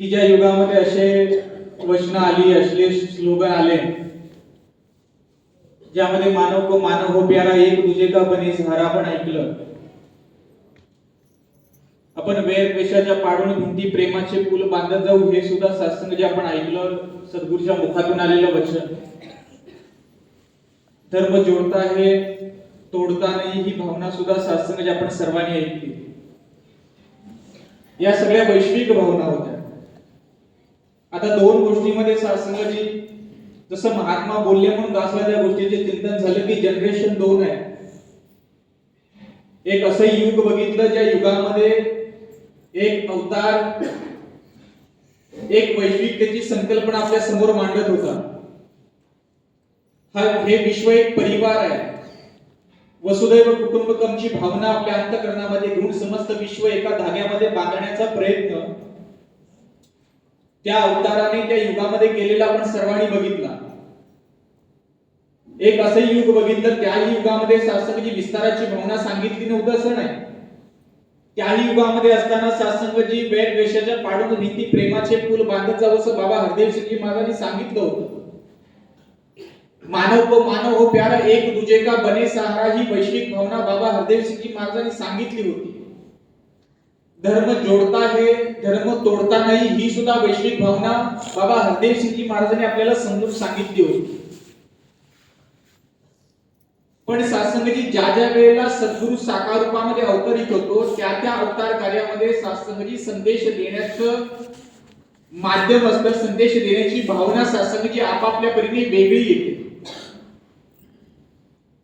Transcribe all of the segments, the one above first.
की ज्या युगामध्ये असे वचन आली असले स्लोगन आले ज्यामध्ये मानव को मानव हो प्यारा एक दुजे का बने सहारा पण ऐकलं. आपण वेळ पेशाच्या पाडून भिंती प्रेमाचे पूल बांधत जाऊ हे सुद्धा सत्संग जे आपण ऐकलं सद्गुरूच्या मुखातून आलेलं वचन. धर्म जोडता हे तोडता नाही ही भावना सुद्धा सत्संग जे आपण सर्वांनी ऐकली. या सगळ्या वैश्विक भावना होत्या. आता दोन गोष्टीमध्ये सत्संगाची जसं महात्मा बोलले म्हणून दासला त्या गोष्टीचे चिंतन झालं की जनरेशन दोन आहे. एक असं युग बघितलं ज्या युगामध्ये एक अवतार एक वैश्विकतेची संकल्पना आपल्यासमोर मांडत होता. हा हे विश्व एक परिवार आहे. वसुदैव कुटुंबकमची भावना आपल्या अंतकरणामध्ये घेऊन समस्त विश्व एका धाग्यामध्ये बांधण्याचा प्रयत्न त्या अवताराने त्या युगामध्ये केलेला आपण सर्वांनी बघितला. एक असं युग बघितलं त्याही युगामध्ये शासनाची विस्ताराची भावना सांगितली नव्हतं असं नाही. त्याही युगामध्ये असताना सासंगजी वेळ पाडून भीती प्रेमाचे पूल बांधत जावं असं बाबा हरदेव सिंगजी महाराजांनी सांगितलं होतं. मानव को मानव हो प्यारा एक दुजे का बने सहारा ही वैश्विक भावना बाबा हरदेव सिंगजी महाराजांनी सांगितली होती. धर्म जोडता हे धर्म तोडता नाही ही सुद्धा वैश्विक भावना बाबा हरदेव सिंगजी महाराजांनी आपल्याला समजून सांगितली होती. पण सासंगजी ज्या ज्या वेळेला सद्गुरु साकार रूपामध्ये अवतरित होतो त्या त्या अवतार कार्यामध्ये सासंगजी संदेश देण्याचं माध्यम असतं संदेश देण्याची भावना सासंगजी आपापल्या परीने वेगळी येते.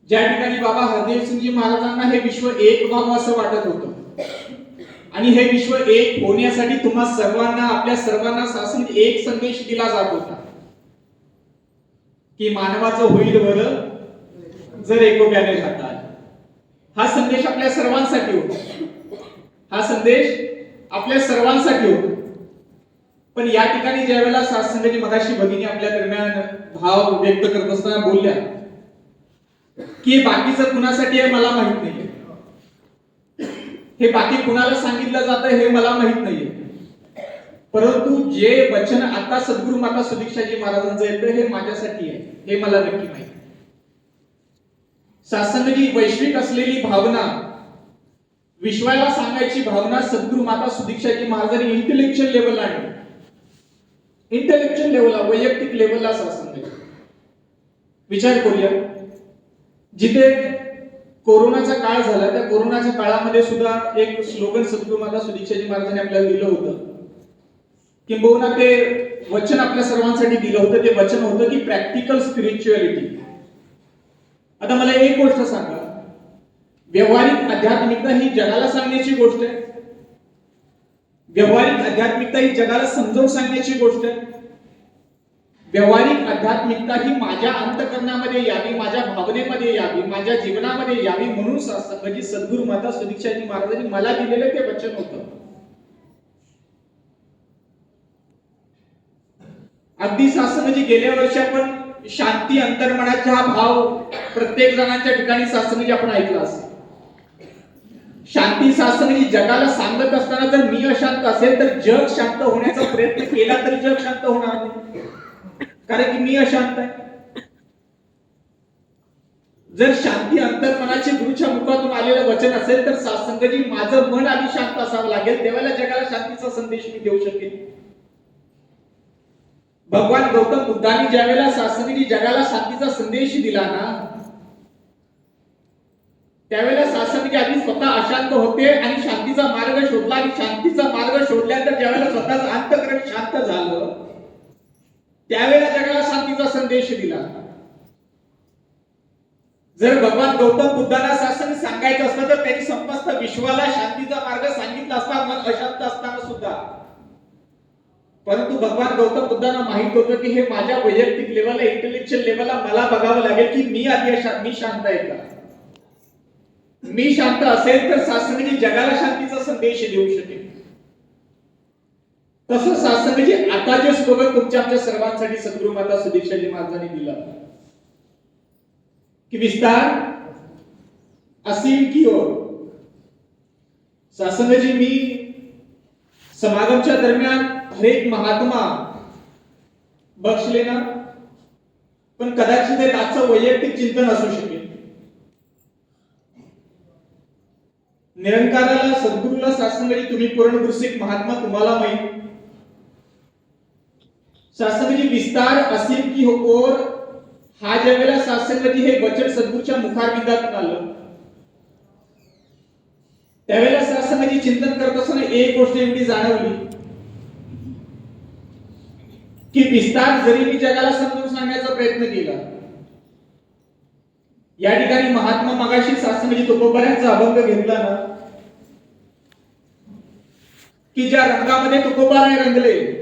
ज्या ठिकाणी बाबा हरदेव सिंगजी महाराजांना हे विश्व एक व्हावं असं वाटत होतं. आणि हे विश्व एक होण्यासाठी तुम्हा सर्वांना आपल्या सर्वांना शासन एक संदेश दिला जात होता. की मानवाचं होईल बरं जर एकोप्याने राहता हा संदेश आपल्या सर्वांसाठी होता. हा संदेश आपल्या सर्वांसाठी होता. पण या ठिकाणी ज्या वेळेला सासंगाची मगाशी भगिनी आपल्या दरम्यान भाव व्यक्त करत असताना बोलल्या की बाकीचं कुणासाठी आहे मला माहीत नाही हे बाकी कुणाला सांगितलं जातं हे मला माहीत नाहीये. परंतु जे वचन आता सद्गुरु माता सुदीक्षाजी महाराजांचं येतं हे माझ्यासाठी आहे. हे मला नक्की माहिती शासनाची वैश्विक असलेली भावना विश्वाला सांगायची भावना सद्गुरु माता सुदीक्षाजी महाराजांनी इंटेलेक्च्युअल लेवलला आणली. इंटेलेक्च्युअल लेवलला वैयक्तिक लेवलला शासन विचार करूया. जिथे कोरोनाचा काळ झाला त्या कोरोनाच्या काळामध्ये सुद्धा एक स्लोगन सद्गुरुमाता सुदीक्षाजी महाराजांनी आपल्याला दिलं होतं. किंबहुना ते वचन आपल्या सर्वांसाठी दिलं होतं. ते वचन होतं की प्रॅक्टिकल स्पिरिच्युअलिटी आता मला एक गोष्ट सांगा. व्यवहारिक आध्यात्मिकता ही जगाला सांगण्याची गोष्ट आहे. व्यवहारिक आध्यात्मिकता ही जगाला समजावून सांगण्याची गोष्ट आहे. व्यवहारिक आध्यात्मिकता ही माझ्या अंतकरणामध्ये यावी माझ्या भावनेमध्ये यावी माझ्या जीवनामध्ये यावी म्हणून म्हणजे सद्गुरु माता सुदीक्षाजी महाराजांनी मला दिलेलं ते वचन होतं. अगदी शासन म्हणजे गेल्या वर्षी आपण शांती अंतर्मनाचा हा भाव प्रत्येक जणांच्या ठिकाणी शासन म्हणजे आपण ऐकला असेल. शांती म्हणजे जगाला सांगत असताना जर मी अशांत असेल तर जग शांत होण्याचा प्रयत्न केला तर जग शांत होणार नाही. कारण की मी अशांत आहे. जर शांती अंतर्मनाचे गुरुच्या मुखातून आलेलं वचन असेल तर सासंगजी माझं मन आधी शांत असावं लागेल. तेव्हा जगाला शांतीचा संदेश मी देऊ शकेन. भगवान गौतम बुद्धांनी ज्या वेळेला शासनाने जगाला शांतीचा संदेश दिला ना त्यावेळेला सासंगजी आधी स्वतः अशांत होते आणि शांतीचा मार्ग शोधला. आणि शांतीचा मार्ग शोधल्यानंतर ज्यावेळेला स्वतःच अंतकरण शांत झालं त्यावेळेला जगाला शांतीचा संदेश दिला. जर भगवान गौतम बुद्धाला शासन सांगायचं असतं तर त्यांनी संपस्त विश्वाला शांतीचा मार्ग सांगितला असता मन अशांत असताना सुद्धा. परंतु भगवान गौतम बुद्धांना माहीत होतं की हे माझ्या वैयक्तिक लेवलला इंटेलेक्च्युअल लेवलला मला बघावं लागेल की मी आधी मी शांत आहे का? मी शांत असेल तर शासनाने जगाला शांतीचा संदेश देऊ शकेल तसं शासनाने म्हणजे आता जे स्लोगन तुमच्या आमच्या सर्वांसाठी सद्गुरु माता सुदीक्षाजी महाराजांनी दिला. की विस्तार असीम की ओर. शासनाची मी समागमच्या दरम्यान हरेक महात्मा बक्षले ना पण कदाचित हे आजचं वैयक्तिक चिंतन असू शकेल. निरंकाराला सद्गुरूला शास्त्रजी तुम्ही पूर्ण महात्मा तुम्हाला माहीत शास्त्रजी विस्तार असीम की हो हा ज्या वेळेला शासनाची हे बचत सद्गुरूच्या मुखारविंदातून आलं त्यावेळेला शासनाची चिंतन करत असताना एक गोष्ट एवढी जाणवली की विस्तार जरी मी जगाला समजून सांगण्याचा प्रयत्न केला या ठिकाणी महात्मा मगाशी शासनाची तुकोबाऱ्यांचा अभंग घेतला ना की ज्या रंगामध्ये तुकोबाराय रंगले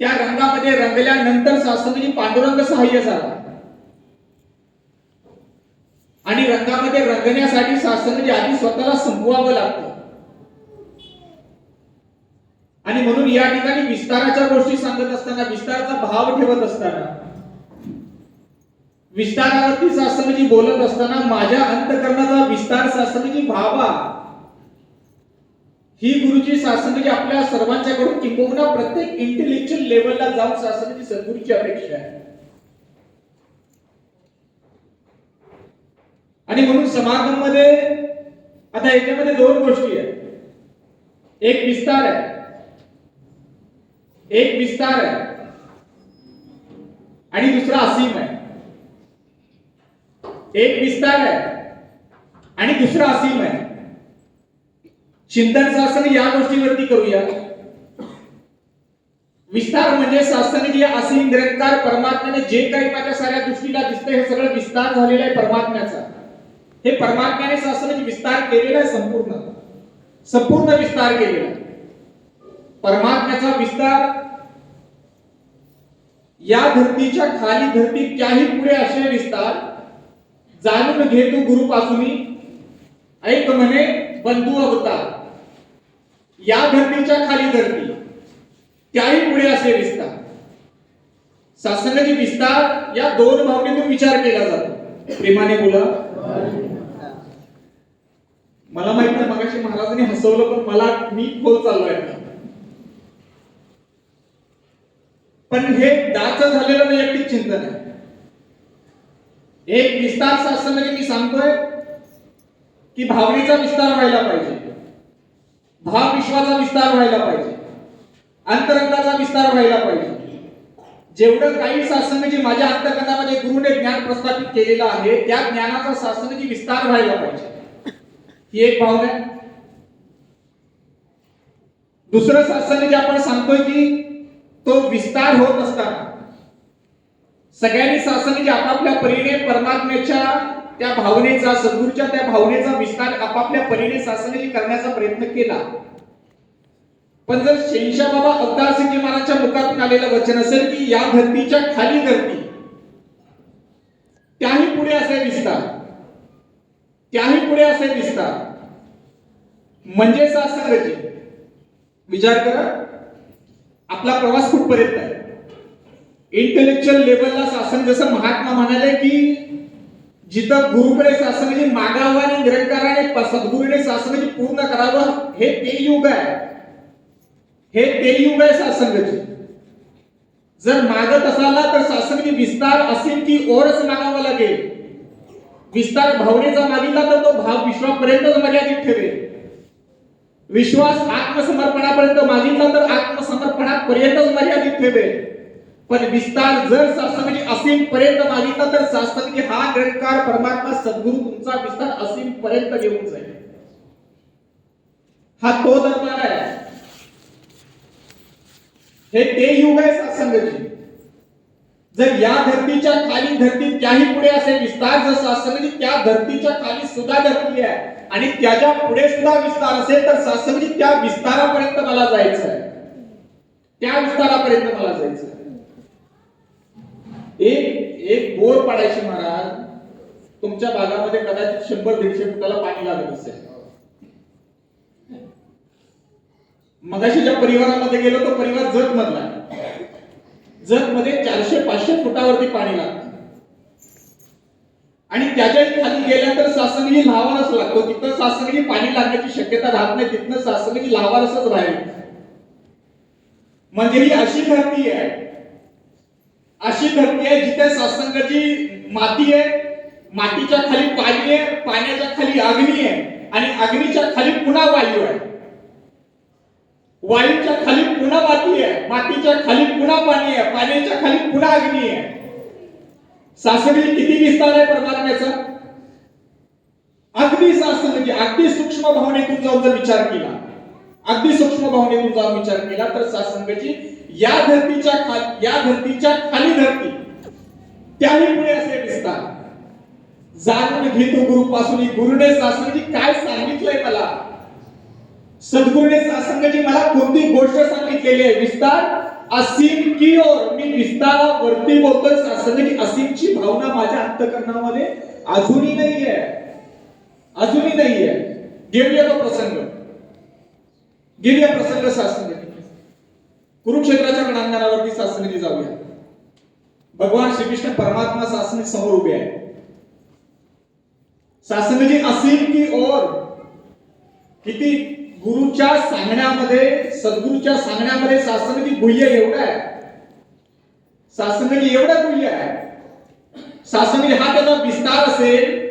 त्या रंगामध्ये रंगल्यानंतर शास्त्रजी पांडुरंग सहाय्य झाला. आणि रंगामध्ये रंगण्यासाठी शास्त्रजी आधी स्वतःला संपवावं लागतं. आणि म्हणून या ठिकाणी विस्ताराच्या गोष्टी सांगत असताना विस्ताराचा भाव ठेवत असताना विस्तारावरती शास्त्रजी बोलत असताना माझ्या अंतकरणाचा विस्तार शास्त्रजी भावा ही गुरुजी शास्त्रजी आपल्या सर्वांच्याकडून किंबहुना प्रत्येक इंटेलेक्च्युअल लेवलला जाऊन शास्त्रजी सद्गुरूची अपेक्षा आहे. आणि म्हणून समागममध्ये आता याच्यामध्ये दोन गोष्टी आहेत. एक विस्तार आहे. एक विस्तार आहे. आणि दुसरा असीम आहे. एक विस्तार आहे. आणि दुसरा असीम आहे. चिंतन शासन या गोष्टीवरती करूया. विस्तार म्हणजे शासनकीय असे निरंकार परमात्म्याने जे काही माझ्या साऱ्या दृष्टीला दिसतंय हे सगळं विस्तार झालेलं आहे परमात्म्याचा. हे परमात्म्याने शासन विस्तार केलेला आहे संपूर्ण. संपूर्ण विस्तार केलेला आहे. परमात्म्याचा विस्तार या धरतीच्या खाली धरती त्याही पुढे असे विस्तार. जाणून घेतो गुरुपासून गुरुपासूनी ऐक म्हणे बंधू अवतार. या धरतीच्या खाली धरती. त्याही पुढे असे विस्तार शासनाची विस्तार या दोन भावनेतून विचार केला जातो. प्रेमाने बोला. मला माहीत नाही मगाशी महाराजांनी हसवलं पण मला मी खोल चाललोय पण हे दाच झालेलं वैयक्तिक चिंतन आहे. एक विस्तार शास्त्रामध्ये मी सांगतोय की भावनेचा विस्तार व्हायला पाहिजे. भाव विश्वाचा विस्तार व्हायला पाहिजे. अंतरंगाचा विस्तार व्हायला पाहिजे. जेवढं काही शास्त्राने माझ्या अंतकरणामध्ये गुरुने ज्ञान प्रस्थापित केलेलं आहे त्या ज्ञानाचा शासनाची विस्तार व्हायला पाहिजे. ही एक भावना आहे. दुसरं शासन जे आपण सांगतोय की तो विस्तार होत असताना सगळ्यांनी शास्त्राने आपापल्या परीने परमात्म्याच्या त्या भावनेचा सद्गुरूच्या त्या भावनेचा विस्तार आपापल्या परीने शास्त्राने करण्याचा प्रयत्न केला. पण जर शेंशा बाबा अवतार सिंगजी महाराजच्या मुखातून आलेलं वचन असेल की या धरतीच्या खाली धरती त्याही पुढे असे विस्तार त्याही पुढे असे विस्तार म्हणजे शास्त्राची विचार करा आपला प्रवास कुठपर्यंत आहे? इंटेलेक्च्युअल लेवलला शासन जसं महात्मा म्हणाले की जिथं गुरुकडे शासनाची मागावं आणि निरंकाराने सद्गुरूने शासनाची पूर्ण करावं हे ते युग आहे. हे ते युग आहे शासनाचे. जर मागत असाला तर शासनाची विस्तार असेल की ओरच मागावं लागेल. विस्तार भावनेचा मागितला तर तो भाव विश्वापर्यंतच मर्यादित ठेवेल विश्वास आत्मसमर्पणापर्यंत मागितला तर आत्मसमर्पणापर्यंतच मर्यादित ठेवेल पण विस्तार जर शास्त्रामध्ये असीम पर्यंत मागितला तर शास्त्राने हा ग्रंथकार परमात्मा सद्गुरु तुमचा विस्तार असीम पर्यंत घेऊन जाईल. हा तो दरबार आहे. हे ते युग आहे सत्संगाची जर या धरतीच्या खाली धरती त्याही पुढे असे विस्तार जर शास्त्राने त्या धरतीच्या खाली सुद्धा धरती आहे आणि त्याच्या पुढे सुद्धा विस्तार असेल तर शास्त्राने त्या विस्तारापर्यंत मला जायचं आहे त्या विस्तारापर्यंत मला जायचं आहे एक एक बोर पाडायची महाराज तुमच्या भागामध्ये कदाचित शंभर दीडशे फुटाला पाणी लागत असेल. मगाशी ज्या परिवारामध्ये गेलो तो परिवार जत मधला जत मध्ये चारशे पाचशे फुटावरती पाणी लागतं. आणि त्याच्याखाली गेल्यानंतर शासनाची लावारस लागतो. तिथं शासनाची पाणी लागण्याची शक्यता राहत नाही तिथनं शासनाची लावारसच राहील. म्हणजे ही अशी धरती आहे. अशी धरती आहे जिथे सत्संगाची माती आहे मातीच्या खाली पाणी आहे पाण्याच्या खाली अग्नी आहे आणि अग्नीच्या खाली पुन्हा वायू आहे. वायूच्या खाली पुन्हा माती आहे मातीच्या खाली पुन्हा पाणी आहे पाण्याच्या खाली पुन्हा अग्नी आहे. सासरी किती विस्तार आहे परमात्म्याचा? अगदी सासर म्हणजे अगदी सूक्ष्म भावनेतून जाऊन जर विचार केला अगदी सूक्ष्म भावनेतून जाऊन विचार केला तर सासंगाची या धर्तीच्या खाली या धर्तीच्या खाली धरती. त्याही पुढे असे दिसतात. जाणून घेतो गुरु पासून गुरुने सासंगजी काय सांगितलंय मला? सद्गुरुने सासंगजी मला कोणती गोष्ट सांगितलेली आहे? विस्तार. असीम की ओर. मी विस्तारावरती बोलतोय. सासंगजी असीमची भावना माझ्या अंतकरणामध्ये अजूनही नाहीये अजूनही नाहीये घेऊया तो प्रसंग. घेऊया प्रसंग सासंगजी कुरुक्षेत्राच्या रणांगणावरती सासंगजी जाऊया. भगवान श्रीकृष्ण परमात्मा सासंग समोर उभे आहे सासंगजी असीम की ओर. किती गुरुच्या सांगण्यामध्ये सद्गुरूच्या सांगण्यामध्ये सासंगजी गुह्य एवढा आहे. सासंगजी एवढा गुह्य आहे. शासनी हा त्याचा विस्तार असेल.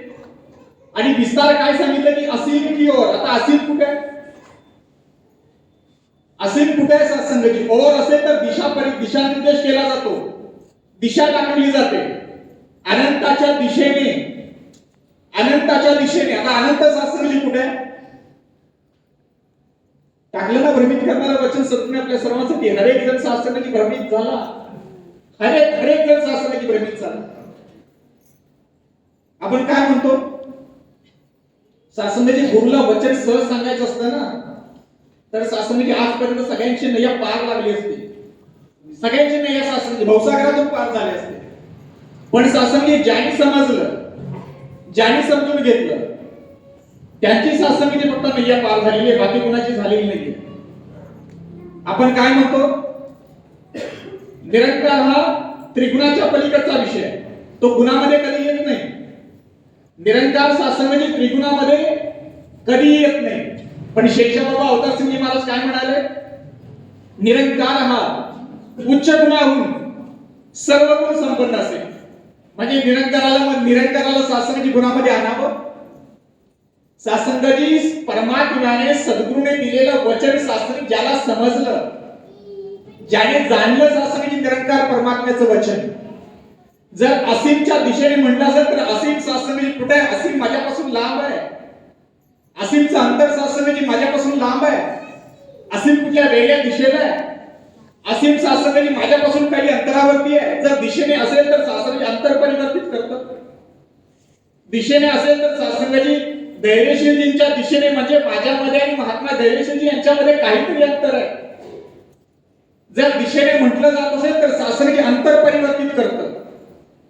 आणि विस्तार काय सांगितलं की असीम की ओर? आता असीम कुठे आहे? असेल कुठे आहे सत्संगची ओर असेल तर दिशा परि दिशानिर्देश केला जातो. दिशा दाखवली जाते. अनंताच्या दिशेने. अनंताच्या दिशेने. आता अनंत सत्संगची कुठे? आहे टाकलं ना भ्रमित करणारं वचन सत्य आपल्या सर्वांसाठी हरेक जण सत्संगाची भ्रमित झाला. हरेक हरेक जण सत्संगाची भ्रमित झाला. आपण काय म्हणतो? शासनाचे गुरुला वचन सहज सांगायचं असतं ना. तर शासनाची आजपर्यंत सगळ्यांची नय्या पार लागली असती. सगळ्यांची नय्या शासनाची भौसागरातून पार झाली असते. पण शासनाने ज्यांनी समजलं ज्यांनी समजून घेतलं त्यांची शासनाची फक्त नैया पार झालेली आहे बाकी कुणाची झालेली नाहीये. आपण काय म्हणतो? निरंकार हा त्रिगुणाच्या पलीकडचा विषय आहे. तो गुणामध्ये कधी येत नाही. निरंकार शासनाची त्रिगुणामध्ये कधी येत नाही. पण शेषबाबा अवतार सिंगजी महाराज काय म्हणाले? निरंकार हा उच्च गुणाहून सर्व गुण संपन्न असेल. म्हणजे निरंकाराला मग निरंकाराला शासनाची गुणामध्ये आणावं? शासनगजी परमात्म्याने सद्गुरूने दिलेलं वचन शासन ज्याला समजलं ज्याने जाणलं शासनाची निरंकार परमात्म्याचं वचन. जर असीमच्या दिशेने म्हणलं असेल तर असीम शास्त्रजी कुठे आहे? असीम माझ्यापासून लांब आहे. असीमचं अंतर शास्त्रजी म्हणजे माझ्यापासून लांब आहे. असीम कुठल्या वेगळ्या दिशेला आहे. असीम शास्त्रजी म्हणजे माझ्यापासून काही अंतरावरती आहे. जर दिशेने असेल तर शास्त्रजी म्हणजे अंतर परिवर्तित करतात दिशेने असेल तर शास्त्रजी धैर्यशीलजींच्या दिशेने म्हणजे माझ्यामध्ये आणि महात्मा धैर्यशीलजी यांच्यामध्ये काहीतरी अंतर आहे. जर दिशेने म्हटलं जात असेल तर शास्त्रजी अंतर परिवर्तित करतं.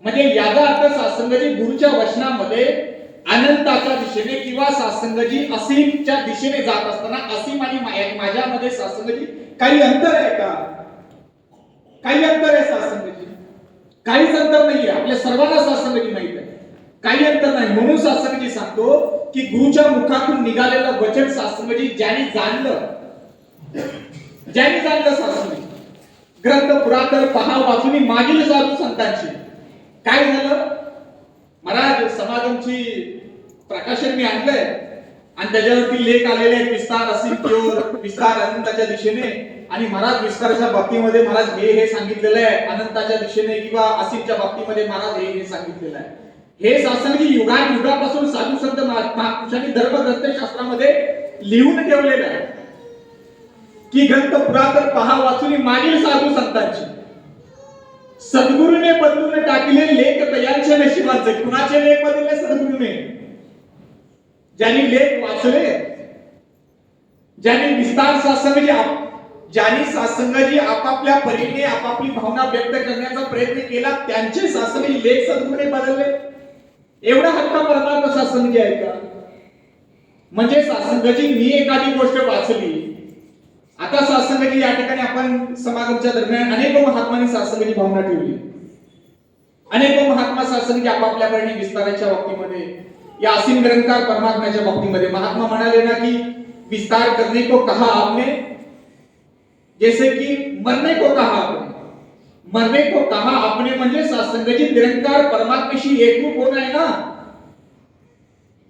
म्हणजे याचा अर्थ सासंगजी गुरुच्या वचनामध्ये अनंताच्या दिशेने किंवा सासंगजी असीमच्या दिशेने जात असताना असीम आणि माझ्यामध्ये सासंगजी. काही अंतर आहे का? काही अंतर आहे सासंगजी? काहीच अंतर नाहीये. आपल्या सर्वांना सासंगजी माहीत आहे. काही अंतर नाही. म्हणून सासंगजी सांगतो की गुरुच्या मुखातून निघालेलं वचन सासंगजी ज्याने जाणलं ज्याने जाणलं सासंगजी. ग्रंथ पुरातन पहा वाचून मागील जातो संतांची. काय झालं? महाराज समाजांची प्रकाशन मी आणलंय आणि त्याच्यावरती लेख आलेले आहेत विस्तार असीम किओर विस्तार अनंताच्या दिशेने. आणि महाराज विस्ताराच्या बाबतीमध्ये महाराज हे हे सांगितलेलं आहे अनंताच्या दिशेने किंवा असीमच्या बाबतीमध्ये महाराज हे हे सांगितलेलं आहे. हे शासन युगा युगापासून साधू संत महा- महापुरुषांनी धर्मग्रंथशास्त्रामध्ये लिहून ठेवलेलं आहे. की ग्रंथ पुरातन पहा वाचून मागील साधू संतांची. सद्गुरूने बदलून टाकले लेख तयांच्या नशिबाचे कुणाचे लेख बदलले? सद्गुरूने. ज्यांनी लेख वाचले ज्यांनी विस्तार सासंगाची ज्यांनी सासंगाची आपापल्या परीने आपापली भावना व्यक्त करण्याचा प्रयत्न केला त्यांचे सासंगी लेख सद्गुणे बदलले. एवढा हक्क परमार्थ सासंगी आहे का? म्हणजे सासंगाची मी एखादी गोष्ट वाचली. आता सासंगाची या ठिकाणी आपण समागमच्या दरम्यान अनेक महात्मांनी सासंगाची भावना ठेवली. अनेक महात्मा सासंगी आपापल्या परीने विस्ताराच्या बाबतीमध्ये या असीम निरंकार परमात्म्याच्या बाबतीमध्ये महात्मा म्हणाले ना की, विस्तार करने को कहा आपने? जैसे कि मरने को कहा आपने. मरने को कहा आपने म्हणजे सत्संगाची निरंकार परमात्मेशी एकरूप होना है ना?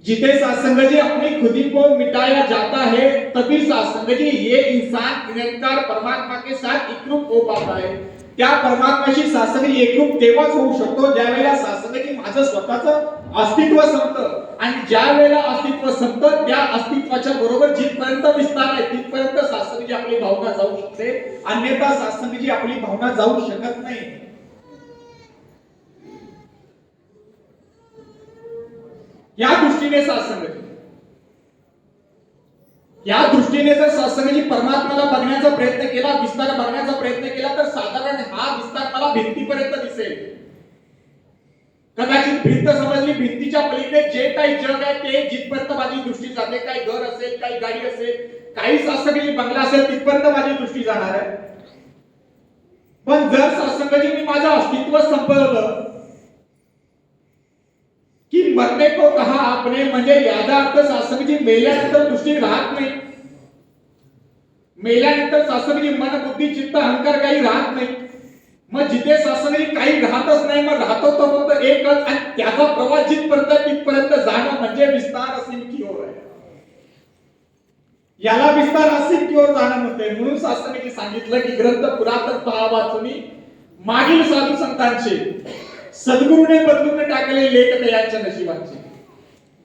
जिथे सत्संग जी अपनी खुदी को मिटाया जाता है, तभी सत्संग जी ये इंसान निरंकार परमात्मा के साथ एकरूप हो पाता है. त्या परमात्म्याशी सत्संग एकरूप तेव्हाच होऊ शकतो ज्या वेळेला सत्संग की माझं स्वतःच अस्तित्व संपतं. आणि ज्या वेळेला अस्तित्व संपतं त्या अस्तित्वाच्या बरोबर जिथपर्यंत विस्तार आहे तिथपर्यंत सत्संगची आपली भावना जाऊ शकते. अन्यथा सत्संगची आपली भावना जाऊ शकत नाही. या दृष्टीने सत्संग या दृष्टीने जर सत्संगाची परमात्म्याला बघण्याचा प्रयत्न केला विस्तार बघण्याचा प्रयत्न केला तर साधारण हा विस्तार मला भिंतीपर्यंत दिसेल. कदाचित भिंत समजली भिंतीच्या पलीकडे जे काही जग आहे ते जिथपर्यंत माझी दृष्टी जाते काही घर असेल काही गाडी असेल काही सत्संगाची बंगला असेल तिथपर्यंत माझी दृष्टी जाणार आहे. पण जर सत्संगाची मी माझं अस्तित्व संपवलं मरने को कहा आपने म्हणजे याचा अर्थ शास्त्रजी मेल्यानंतर दृष्टी राहत नाही. मेल्यानंतर शास्त्रजी मन बुद्धी चित्त अहंकार काही राहत नाही. मग जिथे शास्त्रजी काही राहतच नाही मग राहतो तो फक्त एकच आणि त्याचा प्रवास जिथपर्यंत तिथपर्यंत जाणं म्हणजे विस्तार असेल की ओर आहे. याला विस्तार असेल की ओर जाणं म्हणते. म्हणून शास्त्रजी सांगितलं की ग्रंथ पुरातन पहा वाचून मागील साधू संतांचे सद्गुरूने बदलून टाकले लेख यांच्या नशिबाचे.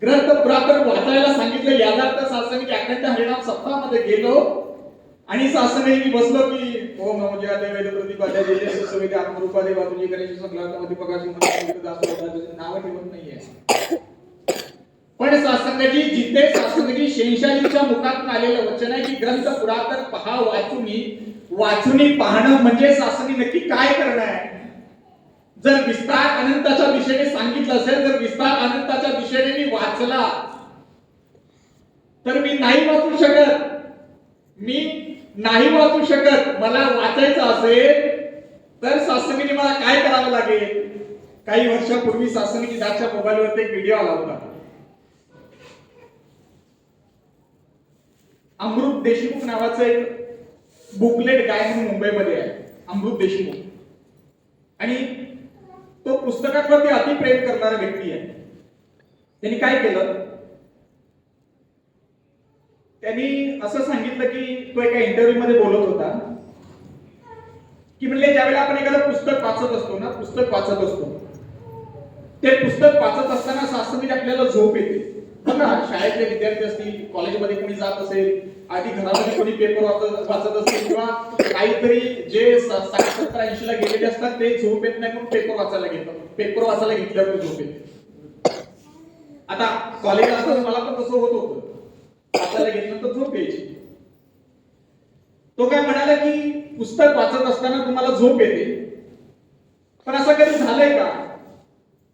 ग्रंथ पुरातन वाचायला सांगितलं यादार्थ शासनिक अखंड हरिणाम सप्ताहामध्ये गेलो आणि शासनाने मी बसलो की ओम नमो जयादेव वेद प्रतिपाद्या जय जय आत्मरूपादे बातुजी गणेश संग्रहामध्ये प्रकाश नाव ठेवत नाहीये. पण शासनाची जिथे शासनाची शेषाजीच्या मुखात आलेलं वचन आहे की ग्रंथ पुरातन पहा वाचुनी वाचून पाहणं म्हणजे शासनी नक्की काय करणार आहे? जर विस्तार अनंताच्या दिशेने सांगितलं असेल जर विस्तार अनंताच्या दिशेने मी वाचला तर मी नाही वाचू शकत. मी नाही वाचू शकत. मला वाचायचं असेल तर सासमीने मला काय करावं लागेल? काही वर्षापूर्वी सासमीने त्याच्या मोबाईलवरती एक व्हिडिओ आला होता. अमृत देशमुख नावाचं एक बुकलेट गायन मुंबईमध्ये आहे. अमृत देशमुख. आणि तो पुस्तकांवरती अति प्रेम करणारा व्यक्ती आहे. त्यांनी काय केलं? त्यांनी असं सांगितलं की तो एका इंटरव्ह्यू मध्ये बोलत होता की म्हणजे ज्यावेळेला आपण एखादं पुस्तक वाचत असतो ना पुस्तक वाचत असतो ते पुस्तक वाचत असताना शास्त्रमध्ये आपल्याला झोप येते. बघा शाळेतले विद्यार्थी असतील कॉलेजमध्ये कोणी जात असेल आधी घरामध्ये कोणी पेपर वाचत वाचत असेल किंवा काहीतरी जे साठ सत्तर ऐंशी ला गेलेले असतात ते झोप येत नाही म्हणून पेपर वाचायला घेतात. पेपर वाचायला घेतल्यावर झोप येते आता कॉलेज असताना मला पण तसं होत होतं. वाचायला घेतलं तर झोप यायची. तो काय म्हणाला की पुस्तक वाचत असताना तुम्हाला झोप येते. पण असं कधी झालंय का?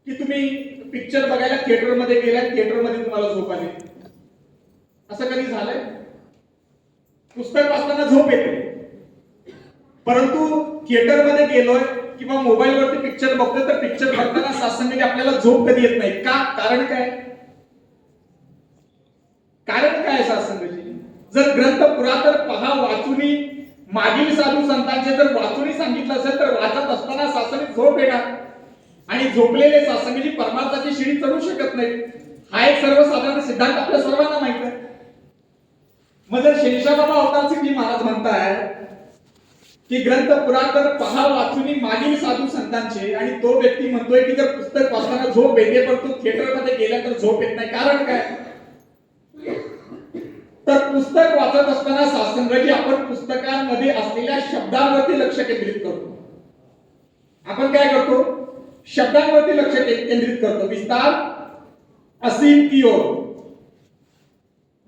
की तुम्ही पिक्चर बघायला थिएटरमध्ये मध्ये थिएटरमध्ये मध्ये तुम्हाला झोप आली. असं कधी झालंय? पुस्तक वाचताना झोप येते. परंतु थिएटरमध्ये गेलोय किंवा मोबाईलवरती पिक्चर बघतोय तर पिक्चर बघताना शासनाने आपल्याला झोप कधी येत नाही. का? कारण काय? कारण काय शासनाची जर ग्रंथ पुरातन पहा वाचुनी मागील साधू संतांचे जर वाचूनी सांगितलं असेल तर वाचत असताना शासनिक झोप येणार. आणि झोपलेले शासनाची म्हणजे परमार्थाची शिडी चढू शकत नाही हा एक सर्वसाधारण सिद्धांत आपल्या सर्वांना माहीत आहे. मग जर शेषाबाबा अवतार सिंगजी महाराज म्हणताय की ग्रंथ पुरातन पहा वाचून मागील साधू संतांचे आणि तो व्यक्ती म्हणतोय की जर पुस्तक वाचताना झोप येते पण तो थिएटरमध्ये गेला तर झोप येत नाही. कारण काय? तर पुस्तक वाचत असताना शास्त्रजी आपण पुस्तकांमध्ये असलेल्या शब्दांवरती लक्ष केंद्रित करतो. आपण काय करतो? शब्दांवरती लक्ष केंद्रित करतो. विस्तार असीम की ओर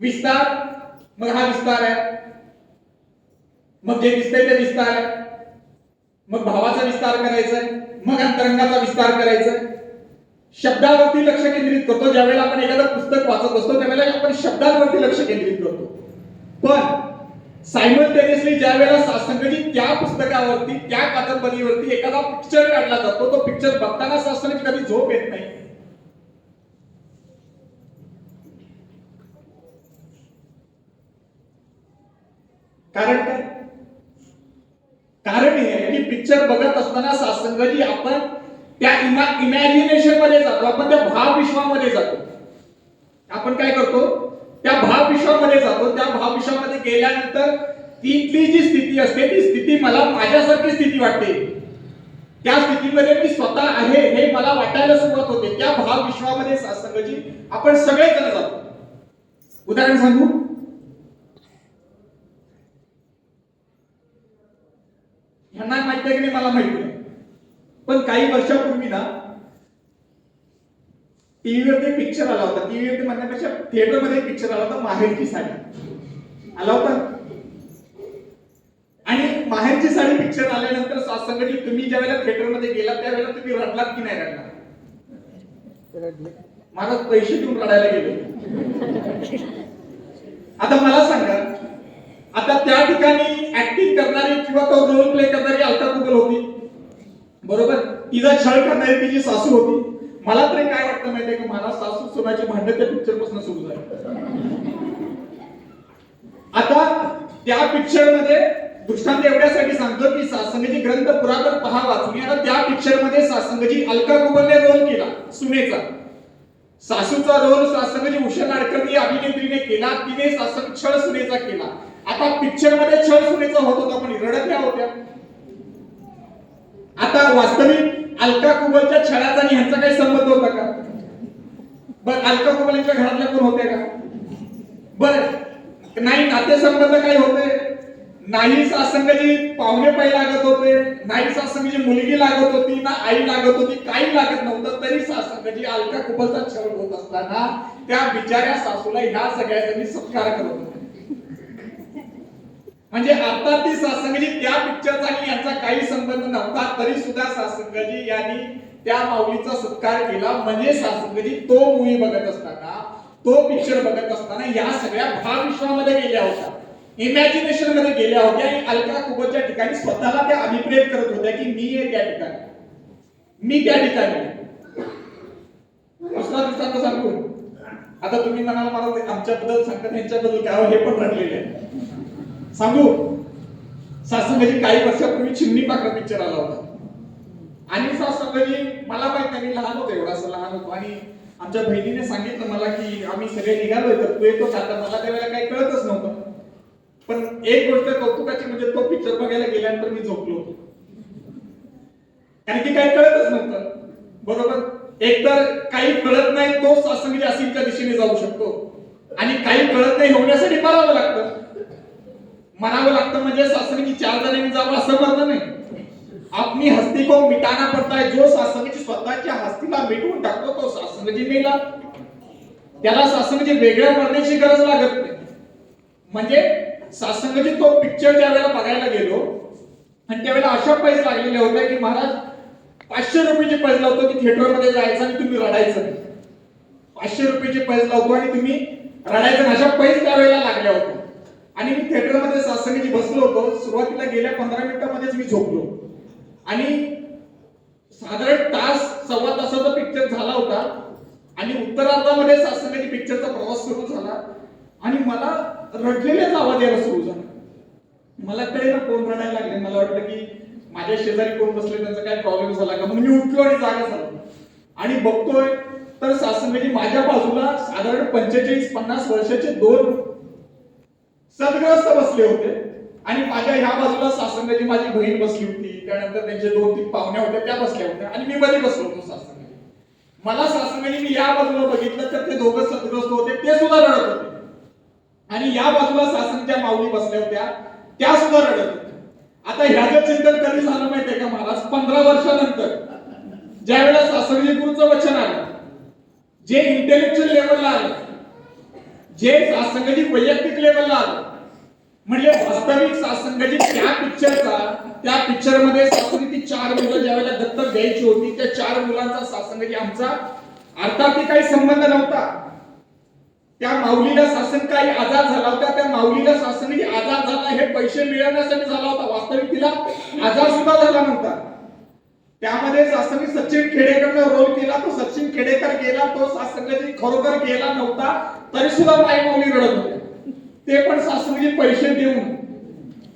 विस्तार मग हा विस्तार आहे. मग जे दिसतंय ते विस्तार आहे. मग भावाचा विस्तार करायचा आहे मग अंतरंगाचा विस्तार करायचा आहे शब्दावरती लक्ष केंद्रित करतो. ज्यावेळेला आपण एखादं पुस्तक वाचत असतो त्यावेळेला आपण शब्दांवरती लक्ष केंद्रित करतो. पण सायमल्टेनियसली ज्या वेळेला शास्त्रज्ञी त्या पुस्तकावरती त्या कादंबरीवरती एखादा पिक्चर काढला जातो तो पिक्चर बघताना शास्त्रज्ञ कधी झोप येत नाही. कारण काय? कारण हे की पिक्चर बघत असताना सासंगजी आपण त्या इमा इमॅजिनेशनमध्ये जातो. आपण त्या भावविश्वामध्ये जातो. आपण काय करतो? त्या भावविश्वामध्ये जातो. त्या भावविश्वामध्ये गेल्यानंतर तिथली जी स्थिती असते ती स्थिती मला माझ्यासारखी स्थिती वाटते. त्या स्थितीमध्ये मी स्वतः आहे हे मला वाटायला सुरुवात होते. त्या भावविश्वामध्ये सासंगजी आपण सगळेजण जातो. उदाहरण सांगू? ह्यांना माहिती आहे की नाही मला माहिती नाही. पण काही वर्षापूर्वी ना टीव्हीवरती पिक्चर आला होता. टीव्हीवरती म्हणण्यापेक्षा थिएटरमध्ये पिक्चर आला होता माहेरची साडी. आला होता? आणि माहेरची साडी पिक्चर आल्यानंतर सासंगजी तुम्ही ज्या वेळेला थिएटरमध्ये गेला त्यावेळेला तुम्ही रडलात की नाही रडला मला पैसे देऊन रडायला गेले. आता मला सांगा आता त्या ठिकाणी ऍक्टिंग करणारी किंवा तो रोल प्ले करणारी अलका कुबल होती बरोबर? तिचा छळ करणारी तिची सासू होती. मला तरी काय वाटतं माहितीये की? मला सासू सुनाची भांडण त्या पिक्चरपासून सुरू झाली. आता त्या पिक्चरमध्ये दृष्टांत एवढ्यासाठी सांगतो की सासंगजी ग्रंथ पुरातन पहावा. तुम्ही आता त्या पिक्चरमध्ये सासंगजी अलका कुबलने रोल केला सुनेचा. सासूचा रोल सासंगजी उषा नाडकर्णी अभिनेत्रीने केला. तिने सासंग छळ सुनेचा केला. आता पिक्चरमध्ये छळ सुनेचा होत होता पण रडत होत्या. आता वास्तविक अलका कुबलच्या छळाचा आणि ह्यांचा काही संबंध होता का? बर अलका कुबल यांच्या घरातल्या कोण होते का? बर नाही नातेसंबंध काही होते? नाही सासंगजी पाहुणे पाय लागत होते नाही सासंगजी मुलगी लागत होती ना आई लागत होती काही लागत नव्हतं तरी सासंगजी अलका कुबलचा छळ होत असताना त्या बिचाऱ्या सासूला ह्या सगळ्यासाठी सत्कार करत होते म्हणजे आता ती सासंगजी त्या पिक्चरचा आणि यांचा काही संबंध नव्हता तरी सुद्धा सासंगजी यांनी त्या माऊलीचा सत्कार केला. म्हणजे सासंगजी तो मूवी बघत असताना तो पिक्चर बघत असताना या सगळ्या भावविश्वामध्ये गेल्या होत्या. इमॅजिनेशनमध्ये गेल्या होत्या. आणि अलका कुबलच्या ठिकाणी स्वतःला त्या अभिप्रेत करत होत्या की मी आहे त्या ठिकाणी. मी त्या ठिकाणी. दुसरा दृष्टांत सांगू. आता तुम्ही म्हणाल मला आमच्याबद्दल सांगतात यांच्याबद्दल काय हो? हे? पण रडलेले आहे सांगू? सासंगजी काही वर्षापूर्वी चिमणी पाखर पिक्चर आला होता. आणि सासूबाई मला माहीत नाही लहान होतो एवढा असं लहान होतो. आणि आमच्या बहिणीने सांगितलं मला की आम्ही सगळे निघालोय तर तू येतो आता. मला त्यावेळेला काही कळतच नव्हतं. पण एक गोष्ट कौतुकाची म्हणजे तो पिक्चर बघायला गेल्यानंतर मी झोपलो होतो. कारण की काही कळतच नव्हतं. बरोबर? एकतर काही कळत नाही तो सासंगजी असीमच्या दिशेने जाऊ शकतो. आणि काही कळत नाही होण्यासाठी मरावं लागतं. म्हणावं लागतं म्हणजे सासंगीची चार जणांनी जावं असं म्हणणं नाही. आपली हस्ती को मिटाना पडताय जो शासनाची स्वतःच्या हस्तीला मिटवून टाकतो तो सासंगजी मेला. त्याला शासनाची वेगळ्या मरण्याची गरज लागत नाही. म्हणजे सासंगजी तो पिक्चर ज्या वेळेला बघायला गेलो आणि त्यावेळेला अशा पैसे लागलेल्या होत्या की महाराज पाचशे रुपयाचे पैसे लावतो की थिएटरमध्ये जायचं आणि तुम्ही रडायचं नाही. पाचशे रुपयाचे पैसे लावतो आणि तुम्ही रडायचं नाही. अशा पैसे त्यावेळेला लागल्या होत्या. आणि मी थिएटरमध्ये सासंगीची बसलो होतो. सुरुवातीला गेल्या पंधरा मिनिटांमध्येच मी झोपलो. आणि साधारण तास सव्वा तासाचा पिक्चर झाला होता. आणि उत्तरार्धामध्ये सासंगीची पिक्चरचा प्रवास सुरू झाला. आणि मला रडलेलेच आवाज यायला सुरू झाला. मला कळे ना कोण रडायला लागले. मला वाटलं की माझ्या शेजारी कोण बसले त्यांचा काय प्रॉब्लेम झाला का? म्हणून मी उठलो आणि जागा झालो. आणि बघतोय तर सासंगीची माझ्या बाजूला साधारण पंचेचाळीस पन्नास वर्षाचे दोन सदग्रस्त बसले होते. आणि माझ्या ह्या बाजूला सासंगाची माझी बहीण बसली होती. त्यानंतर त्यांचे दोन तीन पाहुण्या होत्या त्या बसल्या होत्या. आणि मी मध्ये बसलो होतो सासंगाने मला सासंगाने मी या बाजूला बघितलं तर ते दोघं सदग्रस्त होते ते सुद्धा रडत होते. आणि या बाजूला सासंगच्या माऊली बसल्या होत्या त्या सुद्धा रडत होत्या. आता ह्याचं चिंतन कधी झालं माहितीये का महाराज? पंधरा वर्षानंतर. ज्या वेळेला गुरुचं वचन आलं जे इंटेलेक्च्युअल लेवलला आलं जे सासंगजी वैयक्तिक लेवलला आलं म्हणजे वास्तविक सासंगजी त्या पिक्चरचा त्या पिक्चरमध्ये ती चार मुलं ज्या वेळेला दत्तक घ्यायची होती त्या चार मुलांचा सासंगजी आमचा अर्थात काही संबंध नव्हता. त्या माऊलीला शासन काही आजार झाला होता त्या माऊलीला शासनाने आजार झाला हे पैसे मिळवण्यासाठी झाला होता. वास्तविक तिला आजार सुद्धा झाला नव्हता. त्यामध्ये शासनाने सचिन खेडेकरनं रोल केला तो सचिन खेडेकर गेला तो शासनाची खरोखर गेला नव्हता तरी सुद्धा माई माऊली रडत होत्या. ते पण शासनाने पैसे देऊन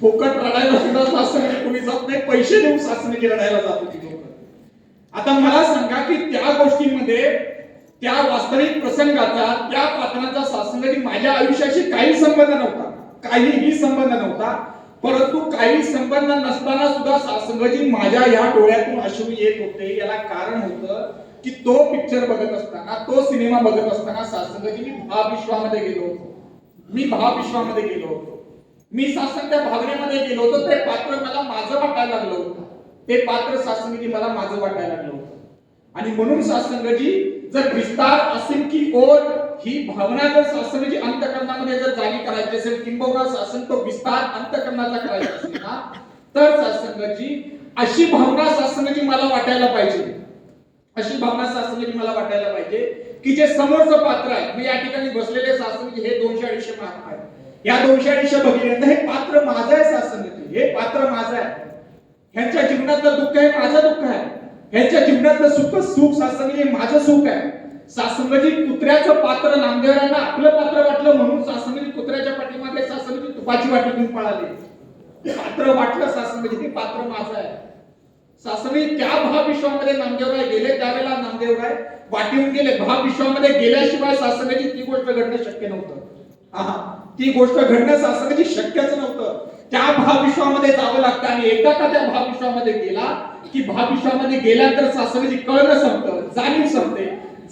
फुकट रडायला सुद्धा सासरी कोणी जात पैसे देऊन शासनाची रडायला जात होती लोक. आता मला सांगा की त्या गोष्टीमध्ये त्या वास्तविक प्रसंगाचा त्या पात्राचा शासनाची माझ्या आयुष्याशी काही संबंध नव्हता. काहीही संबंध नव्हता. परंतु काही संबंध नसताना सुद्धा सासंगजी माझ्या या डोळ्यातून अश्रू येत होते. याला कारण होतं की तो पिक्चर बघत असताना तो सिनेमा बघत असताना सासंगजी मी महाविश्वामध्ये गेलो होतो. मी भावविश्वामध्ये गेलो होतो. मी शासन त्या भावनेमध्ये गेलो होतो. ते पात्र मला माझं वाटायला लागलं होतं. ते पात्र शासनाची मला माझं वाटायला लागलं होतं. आणि म्हणून शासनगजी जर विस्तार असेल की ओर ही भावना जर शासनाची अंतकरणामध्ये जर जागी करायची असेल किंबहुना शासन तो विस्तार अंतकरणाचा करायचा असेल ना तर शासनगजी अशी भावना शासनाची मला वाटायला पाहिजे. अशी भावना शासनाची मला वाटायला पाहिजे. की जे समोरचं पात्र आहे मी या ठिकाणी बसलेले शासनाची हे दोनशे अडीचशे मार्क आहेत. या दोनशे अडीचशे बघितल्यानंतर हे पात्र माझं आहे शासनाची हे पात्र माझं आहे. ह्यांच्या जीवनातलं दुःख हे माझं दुःख आहे. ह्यांच्या जीवनातलं सुख सुख सासंगी हे माझं सुख आहे. सासंगजी कुत्र्याचं पात्र नामदेवरांना आपलं पात्र वाटलं म्हणून सासंगजी कुत्र्याच्या पाठीमागे सासंगजी तुपाची वाटी घेऊन पळाले. पात्र वाटलं सासंगजी ते पात्र माझं आहे. शासनी त्या महाविश्वामध्ये नामदेवराय गेले त्यावेळेला नामदेवराय वाटीहून गेले. महाविश्वामध्ये गेल्याशिवाय सासऱ्याची ती गोष्ट घडणं शक्य नव्हतं. ती गोष्ट घडणं शासनाची शक्यच नव्हतं. त्या महाविश्वामध्ये जावं लागतं आणि एकदा का त्या भावविश्वामध्ये गेला की भावविश्वामध्ये गेल्यानंतर सासऱ्याची कळणं संपतं जाणीव संपते.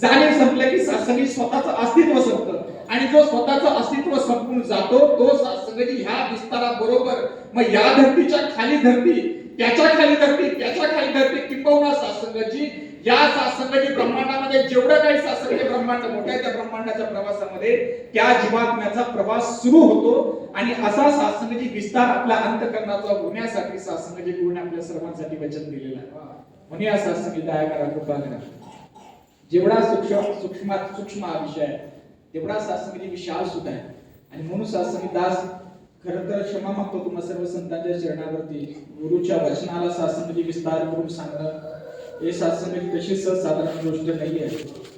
जाणीव संपलं की सासरी स्वतःचं अस्तित्व संपतं. आणि जो स्वतःचं अस्तित्व संपून जातो तो सगळी ह्या विस्ताराबरोबर मग या धर्तीच्या खाली धरती त्याच्याखाली धरती त्याच्याखाली धरती टिपवणार शासनाची या शासनाची ब्रह्मांडामध्ये जेवढं काही शासनाचे ब्रह्मांड मोठं आहे त्या ब्रह्मांडाच्या प्रवासामध्ये त्या जीवात्म्याचा प्रवास सुरू होतो. आणि असा शासनाची विस्तार आपल्या अंतकरणाचा होण्यासाठी शासनाची गुरुने आपल्या सर्वांसाठी वचन दिलेलं आहे. म्हणून या सासंगी दया करा कृपा करा. जेवढा सूक्ष्म सूक्ष्म सूक्ष्म विषय आहे तेवढा शासनाची विशाल सुद्धा आहे आणि म्हणून शासनी दास खर तर क्षमा मागतो तुम्हा सर्व संतांच्या चरणावरती. गुरुच्या वचनाला शासनाची विस्तार करून सांगणं. हे शासनाची तशी सहसाधारण गोष्ट नाही आहे.